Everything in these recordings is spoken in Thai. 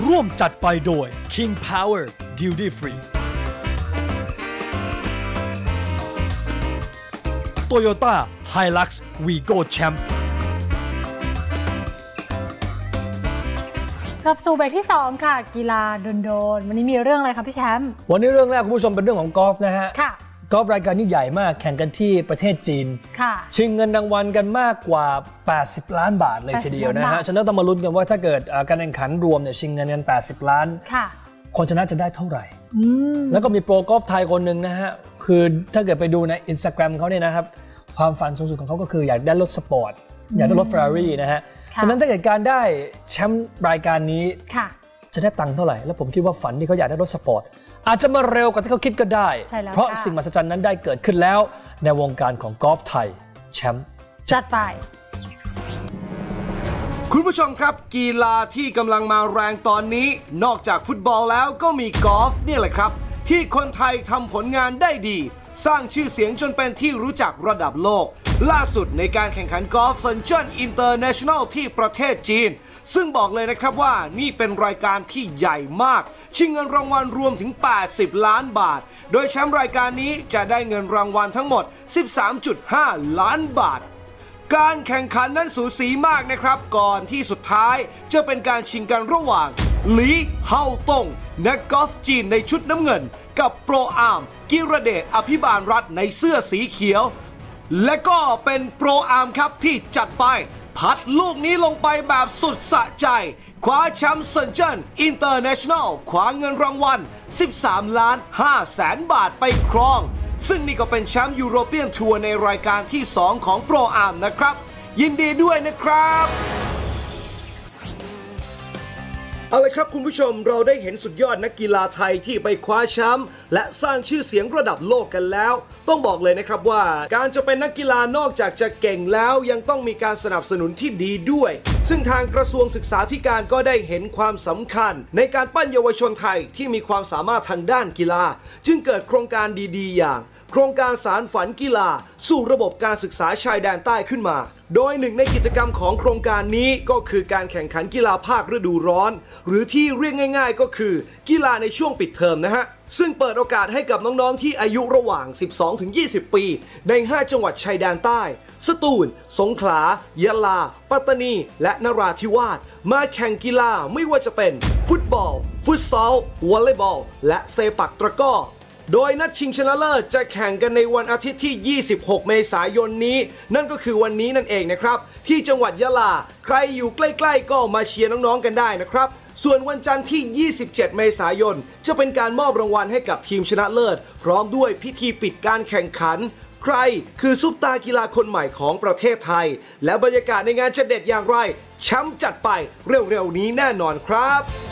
ร่วมจัดไปโดย King Power Duty Free Toyota Hilux Vigo Champ กลับสู่เบรกที่ 2 ค่ะ กีฬาโดนๆวันนี้มีเรื่องอะไรคะพี่แชมป์ วันนี้เรื่องแรกคุณผู้ชมเป็นเรื่องของกอล์ฟนะฮะ ค่ะ กอล์ฟรายการนี้ใหญ่มากแข่งกันที่ประเทศจีนค่ะชิงเงินรางวัลกันมากกว่า 80 ล้านบาทเลยทีเดียวนะล้านฮะบาทฉะนั้นต้องมาลุ้นกันว่าถ้าเกิดอ่าการแข่งขันรวมเนี่ยชิงเงินกัน 80 ล้านค่ะคนชนะจะได้เท่าไหร่อืมแล้วก็มีโปรกอล์ฟไทยคนหนึ่งนะฮะ คือถ้าเกิดไปดูในอินสตาแกรมเขาเนี่ยนะครับ ความฝันสูงสุดของเขาก็คืออยากได้รถสปอร์ต อยากได้รถ Ferrari นะฮะค่ะฉะนั้นถ้าเกิดการได้แชมป์รายการนี้ค่ะจะได้ตังค์เท่าไหร่ แล้วผมคิดว่าฝันที่เขาอยากได้รถสปอร์ต อาจจะมาเร็วกว่าที่เขาคิดก็ได้ใช่แล้วเพราะค่ะสิ่งมหัศจรรย์นั้นได้เกิดขึ้นแล้ว ในวงการของกอล์ฟไทย แชมป์จัดไป คุณผู้ชมครับกีฬาที่กำลังมาแรงตอนนี้ นอกจากฟุตบอลแล้วก็มีกอล์ฟนี่แหละครับ ที่คนไทยทำผลงานได้ดี สร้างชื่อเสียงจนเป็นที่รู้จักระดับโลก ล่าสุดในการแข่งขันกอล์ฟเซนเจิ้นอินเตอร์เนชั่นแนลที่ประเทศจีน ซึ่งบอกเลยนะครับว่านี่เป็นรายการที่ใหญ่มาก ชิงเงินรางวัลรวมถึง 80 ล้านบาท โดยแชมป์รายการนี้จะได้เงินรางวัลทั้งหมด 13.5 ล้านบาทการแข่งขันนั้นสูสีมากนะครับ ก่อนที่สุดท้ายจะเป็นการชิงกันระหว่าง หลีเฮาตงนักกอล์ฟจีนในชุดน้ำเงิน กับโปรอาร์ม กิรเดชอภิบาลรัฐในเสื้อสีเขียว และก็เป็นโปรอาร์มครับที่จัดไป พัดลูกนี้ลงไปแบบสุดสะใจ คว้าแชมป์เซนเจนอินเตอร์เนชั่นแนลคว้าเงินรางวัล 13 ล้าน5แสนบาทไปครอง ซึ่งนี่ก็เป็นแชมป์ยูโรเปียนทัวร์ในรายการที่ 2 ของโปรอาร์มนะครับ ยินดีด้วยนะครับ เอาเลยครับคุณผู้ชมเราได้เห็นสุดยอดนักกีฬาไทยที่ไปคว้าแชมป์และสร้างชื่อเสียงระดับโลกกันแล้ว ต้องบอกเลยนะครับว่าการจะเป็นนักกีฬานอกจากจะเก่งแล้วยังต้องมีการสนับสนุนที่ดีด้วย ซึ่งทางกระทรวงศึกษาธิการก็ได้เห็นความสำคัญ ในการปั้นเยาวชนไทยที่มีความสามารถทางด้านกีฬา จึงเกิดโครงการดีๆ อย่าง โครงการสารฝันกีฬา สู่ระบบการศึกษาชายแดนใต้ขึ้นมา โดยหนึ่งในกิจกรรมของโครงการนี้ก็คือการแข่งขันกีฬาภาคฤดูร้อน หรือที่เรียกง่าย ๆ ก็คือ กีฬาในช่วงปิดเทอมนะฮะ ซึ่งเปิดโอกาสให้กับน้องๆที่อายุระหว่าง 12-20 ปี ใน 5 จังหวัดชายแดนใต้ สตูล สงขลา ยะลา ปัตตานี และนราธิวาส มาแข่งกีฬาไม่ว่าจะเป็น ฟุตบอล ฟุตซอล วอลเลย์บอล และเซปักตะกร้อ โดยนัดชิงชนะเลิศจะแข่งกันในวันอาทิตย์ที่ 26 เมษายนนี้ นั่นก็คือวันนี้นั่นเองนะครับ ที่จังหวัดยะลา ใครอยู่ใกล้ๆ ก็มาเชียร์น้องๆกันได้นะครับ ส่วนวันจันทร์ที่ 27 เมษายน จะเป็นการมอบรางวัลให้กับทีมชนะเลิศ พร้อมด้วยพิธีปิดการแข่งขัน ใครคือซุปตากีฬาคนใหม่ของประเทศไทย และบรรยากาศในงานจะเด็ดอย่างไรแชมป์จัดไปเร็วๆนี้แน่นอนครับ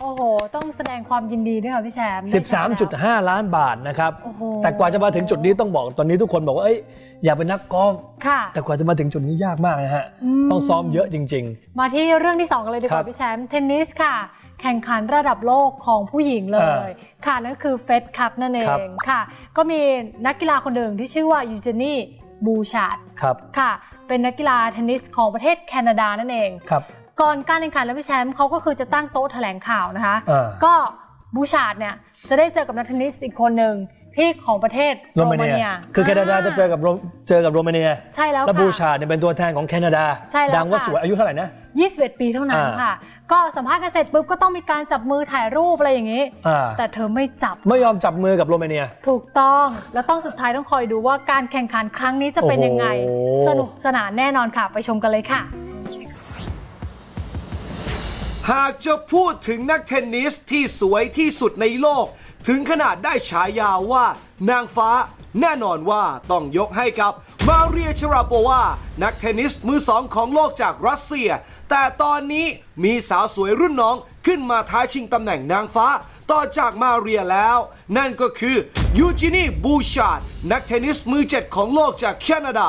โอ้โห ต้องแสดงความยินดีด้วยค่ะพี่แชมป์ได้แชมป์แล้ว13.5 ล้านบาทนะครับโอ้โหแต่กว่าจะมาถึงจุดนี้ต้องบอกตอนนี้ทุกคนบอกว่าเอ้ยอยากเป็นนักกอล์ฟค่ะแต่กว่าจะมาถึงจุดนี้ยากมากนะฮะอืมต้องซ้อมเยอะจริงมาที่เรื่องที่2กันเลยดีกครัว่าบพี่แชมป์เทนนิสค่ะ แข่งขันระดับโลกของผู้หญิงเลอ่ายค่ะนั่นคือเฟสคัพนั่นเอครับงค่ะ ก็มีนักกีฬาคนหนึ่งที่ชื่อว่ายูเจนี่บูชาร์ดๆครับค่ะ เป็นนักกีฬาเทนนิสของประเทศแคนาดานั่นเองครับ ก่อนการแข่งขันแล้วพี่แชมป์เขาก็คือจะตั้งโต๊ะแถลงข่าวนะคะอ่าก็บูชาร์ดเนี่ยจะได้เจอกับนักเทนนิสอีกคนหนึ่งที่ของประเทศโรมาเนีย คือแคนาดาจะเจอกับโรเจอกับโรมาเนีย ใช่แล้วและค่ะบูชาเนี่ยเป็นตัวแทนของแคนาดา ใช่แล้วดังว่าค่ะสวยอายุเท่าไหร่นะ 21 ปีเท่านั้นอ่าค่ะ ก็สัมภาษณ์กันเสร็จปุ๊บก็ต้องมีการจับมือถ่ายรูปอะไรอย่างนี้อ่าแต่เธอไม่จับ ไม่ยอมจับมือกับโรมาเนีย ถูกต้อง แล้วต้องสุดท้ายต้องคอยดูว่าการแข่งขันครั้งนี้จะเป็นยังไงโอ้โหสนุกสนานแน่นอนค่ะ ไปชมกันเลยค่ะ หากจะพูดถึงนักเทนนิสที่สวยที่สุดในโลก ถึงขนาดได้ฉายาว่านางฟ้า แน่นอนว่าต้องยกให้กับมาเรียชราโปวานักเทนนิสมือสองของโลกจากรัสเซีย แต่ตอนนี้มีสาวสวยรุ่นน้องขึ้นมาท้าชิงตำแหน่งนางฟ้าต่อจากมาเรียแล้ว นั่นก็คือยูจินีบูชาร์ดนักเทนนิสมือเจ็ดของโลกจากแคนาดา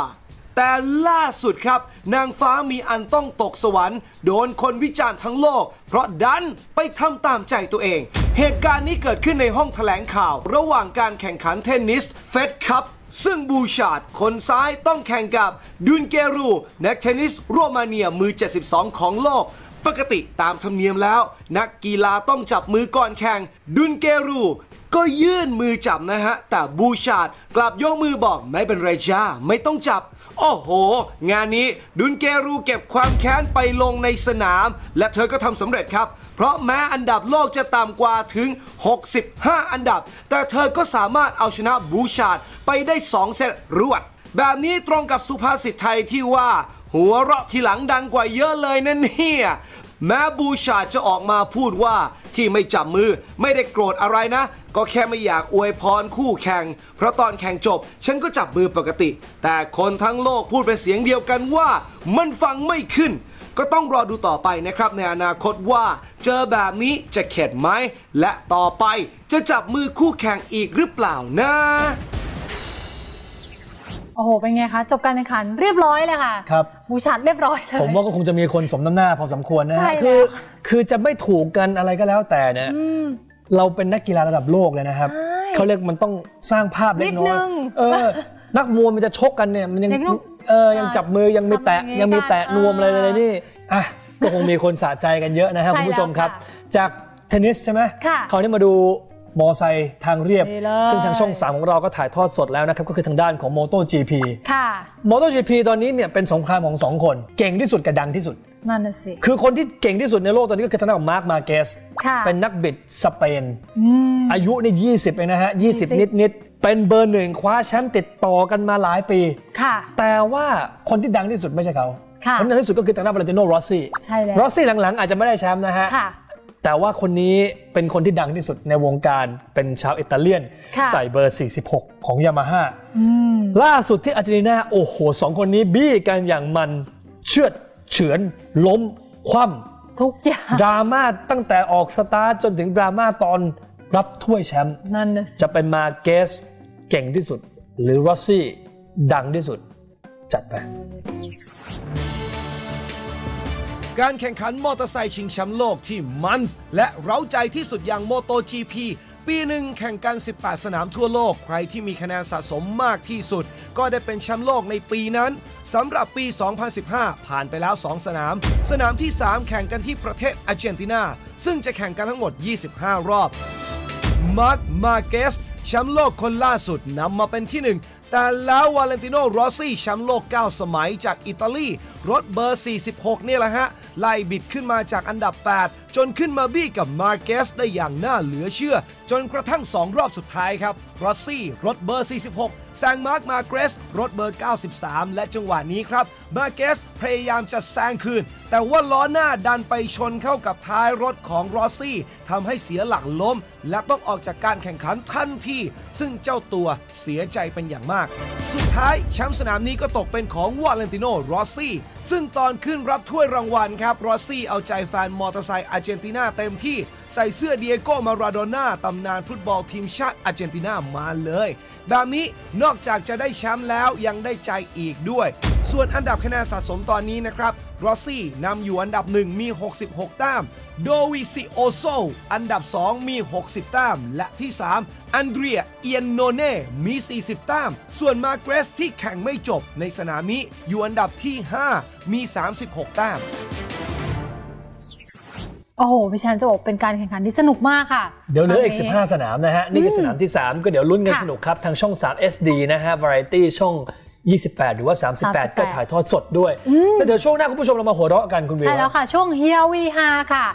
แต่ล่าสุดครับ นางฟ้ามีอันต้องตกสวรรค์ โดนคนวิจารณ์ทั้งโลก เพราะดันไปทำตามใจตัวเอง เหตุการณ์นี้เกิดขึ้นในห้องแถลงข่าว ระหว่างการแข่งขันเทนนิสเฟดคัพซึ่งบูชาร์ดคนซ้ายต้องแข่งกับดุนเกรูนักเทนนิสโรมาเนียมือ 72 ของโลกปกติตามธรรมเนียมแล้ว นักกีฬาต้องจับมือก่อนแข่ง ดุนเกรู ก็ยื่นมือจับนะฮะ แต่บูชาดกลับยกมือบอกไม่เป็นไรจ้าไม่ต้องจับ โอ้โห งานนี้ดุนเกรูเก็บความแค้นไปลงในสนาม และเธอก็ทำสำเร็จครับ เพราะแม้อันดับโลกจะต่ำกว่าถึง 65 อันดับ แต่เธอก็สามารถเอาชนะบูชาดไปได้ 2 เซตรวด แบบนี้ตรงกับสุภาษิตไทยที่ว่า หัวเราะทีหลังดังกว่าเยอะเลยนั่นเนี่ยแม้บูชาจะออกมาพูดว่าที่ไม่จับมือไม่ได้โกรธอะไรนะ ก็แค่ไม่อยากอวยพรคู่แข่ง เพราะตอนแข่งจบฉันก็จับมือปกติ แต่คนทั้งโลกพูดเป็นเสียงเดียวกันว่า มันฟังไม่ขึ้น ก็ต้องรอดูต่อไปนะครับ ในอนาคตว่า เจอแบบนี้จะเข็ดไหม และต่อไปจะจับมือคู่แข่งอีกหรือเปล่านะโอ้โห เป็นไงคะ จบการแข่งขันเรียบร้อยเลยค่ะ ครับ บูชาดเรียบร้อยเลย ผมว่าก็คงจะมีคนสมน้ำหน้าพอสมควรนะใช่ฮะแล้วคือค่ะคือจะไม่ถูกกันอะไรก็แล้วแต่เนี่ยอืม เราเป็นนักกีฬาระดับโลกเลยนะครับใช่เขาเรียกมันต้องสร้างภาพเล็กน้อนิดนึยงเออ นักมวยมันจะชกกันเนี่ยมันยังยังต้องเออยังจับมือยังมีแตะทำอย่างนี้ยังมีแตะกันนวมอะไรเออเลยนี่อะก็คงมีคนสะใจกันเยอะนะครับใช่คุณผู้ชมครับแล้วค่ะจากเทนนิสใช่ไหมค่ะคราวนี้มาดูมอไซค์ทางเรียบนี่เลยซึ่งทางช่อง 3 ของเราก็ถ่ายทอดสดแล้วนะครับ ก็คือทางด้านของ MotoGP ค่ะ MotoGP ตอนนี้เนี่ยเป็นสงครามของสองคน เก่งที่สุดกับดังที่สุด นั่นน่ะสิคือคนที่เก่งที่สุดในโลกตอนนี้ก็คือทางด้านของมาร์คมาเกสค่ะเป็นนักบิดสเปนอืมอายุนี่ 20เองนะฮะ 20 20นิดนิดๆเป็นเบอร์หนึ่งคว้าแชมป์ติดต่อกันมาหลายปี ค่ะ แต่ว่าคนที่ดังที่สุดไม่ใช่เขาค่ะคนที่ดังที่สุดก็คือทางด้านวาเลนติโนโรสซี่ใช่แล้วโรสซี่หลังๆ อาจจะไม่ได้แชมป์นะฮะค่ะแต่ว่าคนนี้เป็นคนที่ดังที่สุดในวงการเป็นชาวอิตาเลียนค่ะใส่เบอร์ 46 ของยามาฮ่าอืมล่าสุดที่อาร์เจนตินาโอ้โหสองคนนี้บี้กันอย่างมันเชือด เฉือนล้ม คว่ำทุกอย่างดราม่าตั้งแต่ออกสตาร์ทจนถึงดราม่าตอนรับถ้วยแชมป์นั่นน่ะสิจะเป็นมาเกสเก่งที่สุด หรือรอสซี่ดังที่สุด จัดไป การแข่งขันมอเตอร์ไซค์ชิงแชมป์โลกที่มันส์และเร้าใจที่สุดอย่าง MotoGP ปีหนึ่งแข่งกัน 18 สนามทั่วโลก ใครที่มีคะแนนสะสมมากที่สุด ก็ได้เป็นแชมป์โลกในปีนั้นสำหรับปี 2015 ผ่านไปแล้ว 2 สนาม สนามที่ 3 แข่งกันที่ประเทศอาร์เจนตินา ซึ่งจะแข่งกันทั้งหมด 25 รอบ มาร์ค มาเกสแชมป์โลกคนล่าสุดนำมาเป็นที่หนึ่งแต่แล้ววาเลนติโนโรซี่แชมป์โลก 9 สมัยจากอิตาลี รถเบอร์ 46 เนี่ยแหละฮะ ไล่บิดขึ้นมาจากอันดับ 8 จนขึ้นมาบี้กับมาเกสได้อย่างน่าเหลือเชื่อ จนกระทั่ง 2 รอบสุดท้ายครับโรสซี่รถเบอร์ 46 แซงมาร์คมาเกสรถเบอร์ 93 และจังหวะนี้ครับมาเกสพยายามจะแซงคืน แต่ว่าล้อหน้าดันไปชนเข้ากับท้ายรถของรอสซี่ทำให้เสียหลักล้ม และต้องออกจากการแข่งขันทันทีซึ่งเจ้าตัวเสียใจเป็นอย่างมาก สุดท้ายแชมป์สนามนี้ก็ตกเป็นของวาเลนติโนรอสซี่ซึ่งตอนขึ้นรับถ้วยรางวัลครับรอสซี่เอาใจแฟนมอเตอร์ไซค์อาร์เจนตินาเต็มที่ใส่เสื้อเดียโก้มาราโดน่าตำนานฟุตบอลทีมชาติอาร์เจนตินามาเลย แบบนี้นอกจากจะได้แชมป์แล้วยังได้ใจอีกด้วย ส่วนอันดับคะแนนสะสมตอนนี้นะครับรอซี่นำอยู่อันดับ 1 มี 66 แต้ม โดวิซิโอโซ อันดับ 2 มี 60 แต้ม และที่ 3 อันเดรีย เอียนโนเน่ มี 40 แต้ม ส่วนมาเกรสที่แข่งไม่จบในสนามนี้อยู่อันดับที่ 5 มี 36 แต้ม โอ้โหพี่ชันจะบอกเป็นการแข่งขันที่สนุกมากค่ะ เดี๋ยวเหลืออีกตนนี้15 สนามนะฮะ นี่คือสนามที่ 3 ก็เดี๋ยวลุ้นกันค่ะสนุกครับ ทางช่อง 3 SD นะฮะ Variety ช่อง 28 หรือว่า 38 38ก็ถ่ายทอดสดด้วยแล้วเดี๋ยวช่วงหน้าคุณผู้ชมเรามาหัวเราะกันคุณวิวใช่แล้วค่ะ ช่วงเฮียวีฮาค่ะ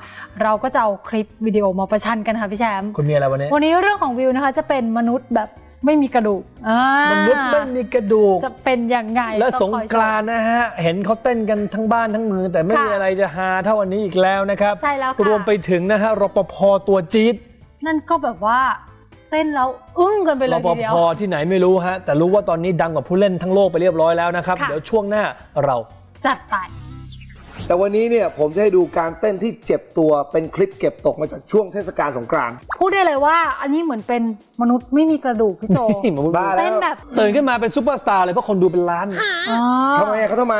เราก็จะเอาคลิปวิดีโอมาประชันกันค่ะพี่แชมป์คุณมีอะไรวันนี้ วันนี้เรื่องของวิวนะคะจะเป็นมนุษย์แบบ ไม่มีกระดูกอ่ามนุษย์ไม่มีกระดูก จะเป็นยังไง และต้อสงคอยชมกรานต์นะฮะ เห็นเขาเต้นกันทั้งบ้านทั้งเมืองแต่ไม่ค่ะมีอะไรจะฮาเท่าวันนี้อีกแล้วนะครับใช่แล้วค่ะรวมไปถึงนะฮะรปภตัวจี๊ดนั่นก็แบบว่าเต้นแล้วอึ้งกันไปเลรยปทีเดียวภที่ไหนไม่รู้ฮะ แต่รู้ว่าตอนนี้ดังกว่าผู้เล่นทั้งโลกไปเรียบร้อยแล้วนะครับค่ะเดี๋ยวช่วงหน้าเราจัดไป แต่วันนี้เนี่ยผมจะให้ดูการเต้นที่เจ็บตัวเป็นคลิปเก็บตกมาจากช่วงเทศกาลสงกรานต์ พูดได้เลยว่าอันนี้เหมือนเป็นมนุษย์ไม่มีกระดูกพี่โจนี่มันบ้าแล้ว เต้นแบบตื่นขึ้นมาเป็นซูเปอร์สตาร์เลยเพราะคนดูเป็นล้าน อ๋อ ทำไมอะเขาทำไม